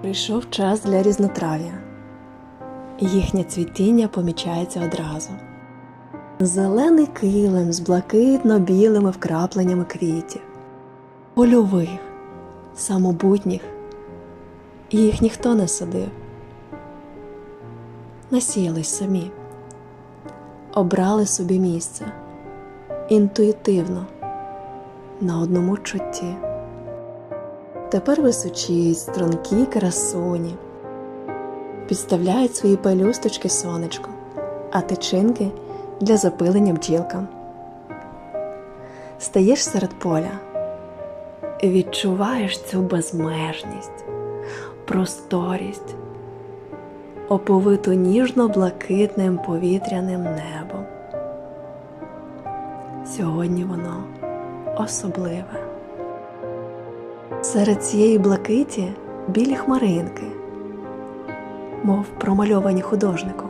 Прийшов час для різнотрав'я. Їхнє цвітіння помічається одразу. Зелений килим з блакитно-білими вкрапленнями квітів, польових, самобутніх. Їх ніхто не садив. Насіялись самі, обрали собі місце інтуїтивно, на одному чутті. Тепер височіють стрункі красуні, підставляють свої пелюсточки сонечку, а тичинки для запилення бджілкам. Стаєш серед поля, відчуваєш цю безмежність, просторість, оповиту ніжно-блакитним повітряним небом. Сьогодні воно особливе. Серед цієї блакиті білі хмаринки, мов промальовані художником.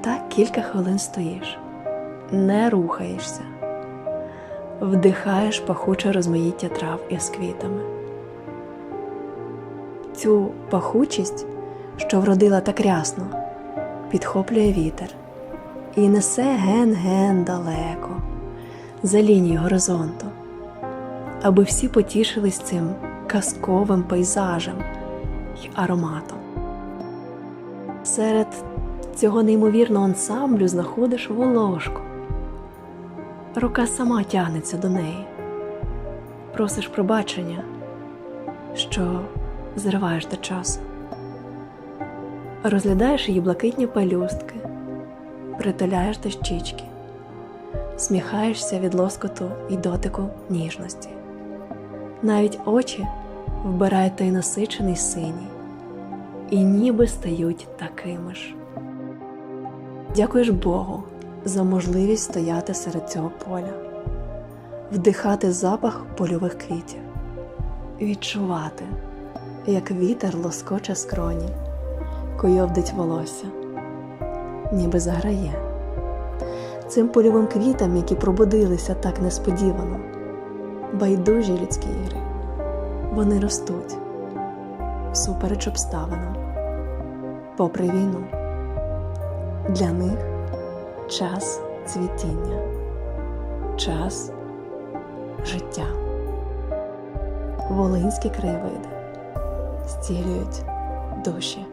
Так кілька хвилин стоїш, не рухаєшся, вдихаєш пахуче розмаїття трав із квітами. Цю пахучість, що вродила так рясно, підхоплює вітер і несе ген-ген далеко, за лінією горизонту аби всі потішились цим казковим пейзажем й ароматом. Серед цього неймовірного ансамблю знаходиш волошку. Рука сама тягнеться до неї. Просиш пробачення, що зриваєш до часу. Розглядаєш її блакитні пелюстки, притуляєш до щічки, сміхаєшся від лоскоту і дотику ніжності навіть очі вбирають той насичений синій і ніби стають такими ж. Дякуєш Богу за можливість стояти серед цього поля, вдихати запах польових квітів, відчувати, як вітер лоскоче скроні, койовдить волосся, ніби заграє. Цим польовим квітам, які пробудилися так несподівано байдужі людські. Вони ростуть всупереч обставинам, попри війну. Для них час цвітіння, час життя. Волинські краєвиди зцілюють душі.